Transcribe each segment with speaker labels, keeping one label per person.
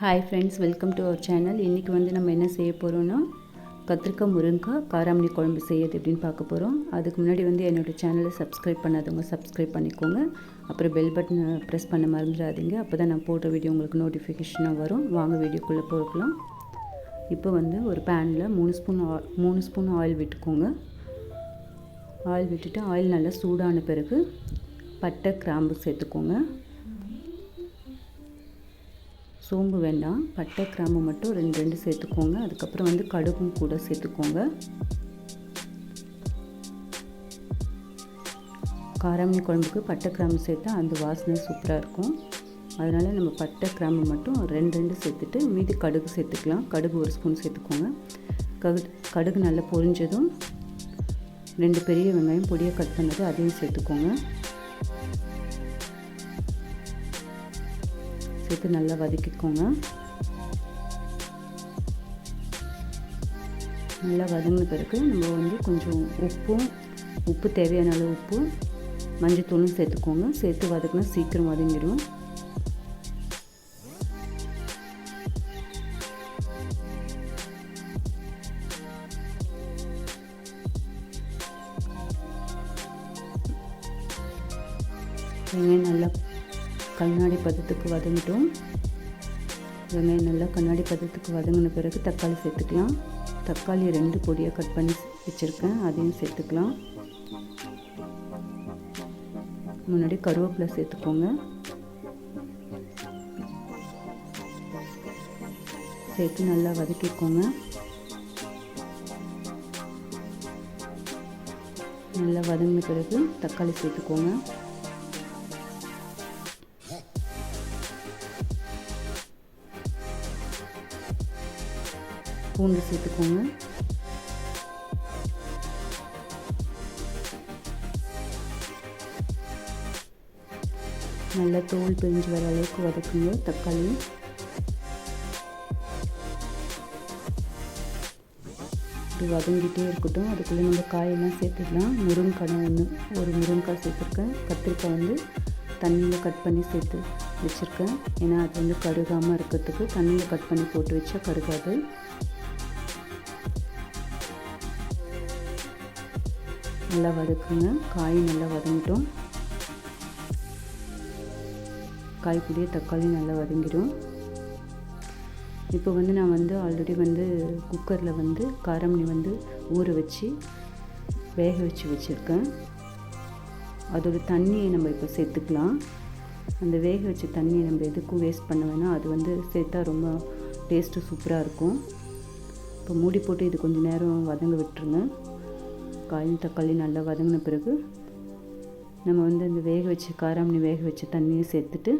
Speaker 1: Hi friends welcome to our channel இன்றைக்கி வந்து நம்ம என்ன செய்ய போகிறோன்னா கத்திரிக்காய் முருங்கைக்காய் காராமணி குழம்பு செய்யறது எப்படின்னு பார்க்க போகிறோம் அதுக்கு முன்னாடி வந்து என்னோடய சேனலை சப்ஸ்கிரைப் பண்ணாதவங்க சப்ஸ்கிரைப் பண்ணிக்கோங்க. அப்புறம் பெல் பட்டனை ப்ரெஸ் பண்ண மறந்துடாதீங்க. அப்போ தான் நான் போட்ட வீடியோ உங்களுக்கு நோட்டிஃபிகேஷனாக வரும். வாங்க வீடியோக்குள்ளே போகலாம். இப்போ வந்து ஒரு பேனில் மூணு ஸ்பூன் மூணு ஸ்பூன் ஆயில் விட்டுக்கோங்க. ஆயில் விட்டுட்டு ஆயில் நல்லா சூடான பிறகு பட்டை கிராம்பு சேர்த்துக்கோங்க. சோம்பு வேண்டாம் பட்டை கிராம்பு மட்டும் ரெண்டு ரெண்டு சேர்த்துக்கோங்க. அதுக்கப்புறம் வந்து கடுகும் கூட சேர்த்துக்கோங்க. காரமணி குழம்புக்கு பட்டை கிராம்பு சேர்த்தா அந்த வாசனை சூப்பராக இருக்கும். அதனால் நம்ம பட்டை கிராம்பு மட்டும் ரெண்டு ரெண்டு சேர்த்துட்டு மீதி கடுகு சேர்த்துக்கலாம். கடுகு ஒரு ஸ்பூன் சேர்த்துக்கோங்க. கடு கடுகு நல்லா பொரிஞ்சதும் ரெண்டு பெரிய வெங்காயம் பொடியை கட் பண்ணது அதையும் சேர்த்துக்கோங்க. போட்டு நல்லா வதக்கிக்கோங்க. நல்லா வதங்கின பிறகு நம்ம வந்து கொஞ்சம் உப்பும் உப்பு தேவையான அளவு உப்பு மஞ்சத்தூளும் சேர்த்துக்கோங்க. சேர்த்து வதக்கினா சீக்கிரம் வதங்கிடும். வெங்காயம் நல்லா கண்ணாடி பதத்துக்கு வதங்கிட்டோம். வெங்காயம் நல்லா கண்ணாடி பதத்துக்கு வதங்கின பிறகு தக்காளி சேர்த்துக்கலாம். தக்காளி ரெண்டு பொடியாக கட் பண்ணி வச்சுருக்கேன். அதையும் சேர்த்துக்கலாம். முன்னாடி கருவேப்பிலை சேர்த்துக்கோங்க. சேர்த்து நல்லா வதக்கிக்கோங்க. நல்லா வதங்கின பிறகு தக்காளி சேர்த்துக்கோங்க. பூண்டு சேர்த்துக்கோங்க. நல்லா தோல் பிரிஞ்சு வர அளவுக்கு வதக்குங்க தக்காளி. இப்படி வதங்கிட்டே இருக்கட்டும். அதுக்குள்ளே நம்ம காயெல்லாம் சேர்த்துக்கலாம். முருங்கைக்காய் ஒன்று ஒரு முருங்கைக்காய் சேர்த்துருக்கேன். கத்திரிக்காய் வந்து தண்ணியில் கட் பண்ணி சேர்த்து வச்சுருக்கேன். ஏன்னா அது வந்து கருகாமல் இருக்கிறதுக்கு தண்ணியில் கட் பண்ணி போட்டு வச்சா கருகாது. நல்லா வதக்குங்க. காய் நல்லா வதங்கிட்டோம். காய் கூடிய தக்காளி நல்லா வதங்கிடும். இப்போ வந்து நான் வந்து ஆல்ரெடி வந்து குக்கரில் வந்து காரமணி வந்து ஊற வச்சு வேக வச்சு வச்சுருக்கேன். அதோட தண்ணியை நம்ம இப்போ சேர்த்துக்கலாம். அந்த வேக வச்ச தண்ணியை நம்ம எதுக்கும் வேஸ்ட் பண்ண வேணாம் அது வந்து சேர்த்தா ரொம்ப டேஸ்ட்டு சூப்பராக இருக்கும். இப்போ மூடி போட்டு இது கொஞ்சம் நேரம் வதங்க விட்டுருங்க. காயும் தக்காளி நல்லா வதங்கின பிறகு நம்ம வந்து அந்த வேக வச்சு காராமணி வேக வச்ச தண்ணியை சேர்த்துட்டு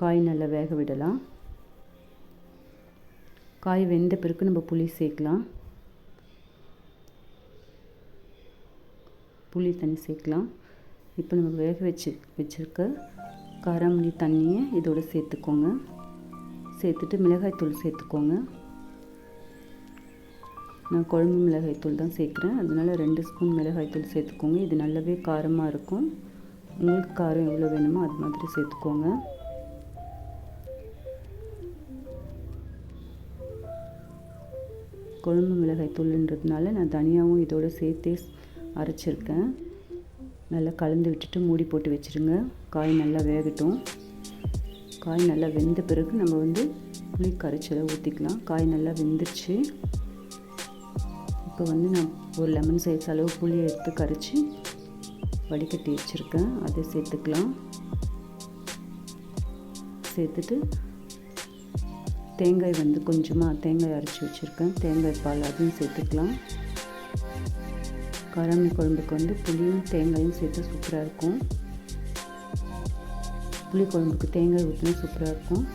Speaker 1: காய் நல்லா வேக விடலாம். காய் வெந்த பிறகு நம்ம புளி சேர்க்கலாம். புளி தண்ணி சேர்க்கலாம். இப்போ நம்ம வேக வச்சு வச்சுருக்க காராமணி தண்ணியை இதோடு சேர்த்துக்கோங்க. சேர்த்துட்டு மிளகாய்த்தூள் சேர்த்துக்கோங்க. நான் குழம்பு மிளகாய்த்தூள் தான் சேர்க்குறேன். அதனால் ரெண்டு ஸ்பூன் மிளகாய்த்தூள் சேர்த்துக்கோங்க. இது நல்லாவே காரமாக இருக்கும். உங்களுக்கு காரம் எவ்வளோ வேணுமோ அது மாதிரி சேர்த்துக்கோங்க. குழம்பு மிளகாய்த்தூள்ன்றதுனால நான் தனியாகவும் இதோடு சேர்த்தே அரைச்சிருக்கேன். நல்லா கலந்து விட்டுட்டு மூடி போட்டு வச்சுருங்க. காய் நல்லா வேகட்டும். காய் நல்லா வெந்த பிறகு நம்ம வந்து புளி கரைச்சலை ஊற்றிக்கலாம் காய் நல்லா வெந்துருச்சு. இப்போ வந்து நான் ஒரு லெமன் சைஸ் அளவு புளியை எடுத்து கரைச்சி வடிகட்டி வச்சுருக்கேன். அதை சேர்த்துக்கலாம். சேர்த்துட்டு தேங்காய் வந்து கொஞ்சமாக தேங்காய் அரைச்சி வச்சுருக்கேன். தேங்காய் பால் அதையும் சேர்த்துக்கலாம். கரமி குழம்புக்கு வந்து புளியும் தேங்காயும் சேர்த்து சூப்பராக இருக்கும். புளி குழம்புக்கு தேங்காய் ஊற்றினா சூப்பராக இருக்கும்.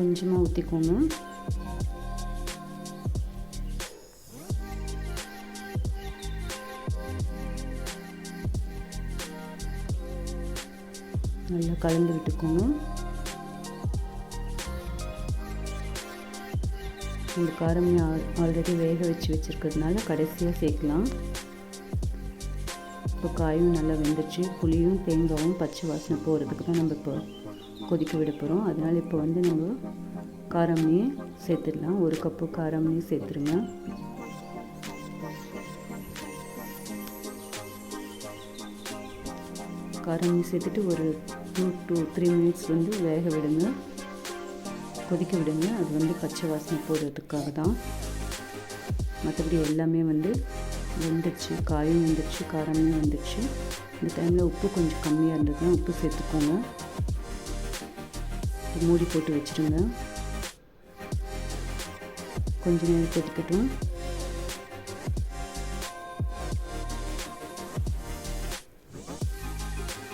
Speaker 1: கொஞ்சமாக ஊற்றிக்கோங்க நல்லா கலந்து விட்டுக்கோங்க. இந்த காரம் ஆல்ரெடி வேக வச்சு வச்சுருக்கிறதுனால கடைசியாக சேர்க்கலாம். இப்போ காயும் நல்லா வெந்துச்சு புளியும் தேங்காயும் பச்சை வாசனை போகிறதுக்கு தான் நம்ம இப்போ கொதிக்க விட போகிறோம் அதனால் இப்போ வந்து நம்ம காரமணியை சேர்த்துடலாம். ஒரு கப்பு காரமணியை சேர்த்துருங்க. காரமணி சேர்த்துட்டு ஒரு டூ டூ த்ரீ மினிட்ஸ் வந்து வேக விடுங்க. கொதிக்க விடுங்க. அது வந்து பச்சை வாசனை போடுறதுக்காக தான். மற்றபடி எல்லாமே வந்து வெந்துடுச்சு. காயும் வந்துடுச்சு. காரமும் வந்துடுச்சு. இந்த டைமில் உப்பு கொஞ்சம் கம்மியாக இருந்ததுன்னா உப்பு சேர்த்துக்கோங்க. மூடி போட்டு வச்சுருங்க. கொஞ்ச நேரம் கொதிக்கட்டும்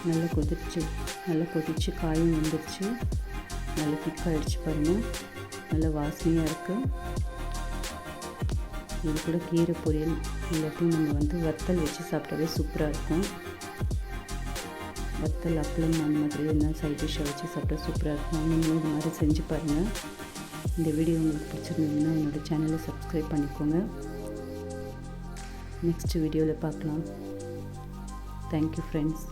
Speaker 1: நல்லா கொதிச்சு நல்லா கொதிச்சு காயும் வந்துடுச்சு நல்லா திக்காகிடுச்சு பாருங்கள் நல்லா வாசனையாக இருக்குது இது கூட கீரை பொரியல். எல்லாத்தையும் நம்ம வந்து வத்தல் வச்சு சாப்பிட்டாவே சூப்பராக இருக்கும். வத்தல் அப்பளம் அந்த மாதிரி என்ன சைட் டிஷ்ஷை வச்சு சாப்பிட்டா சூப்பராக இருக்கும். நீங்களும் இது மாதிரி செஞ்சு பாருங்கள் இந்த வீடியோ உங்களுக்கு பிடிச்சிருந்ததுன்னா என்னோடய சேனலை சப்ஸ்கிரைப் பண்ணிக்கோங்க. நெக்ஸ்ட் வீடியோவில் பார்க்கலாம். Thank you friends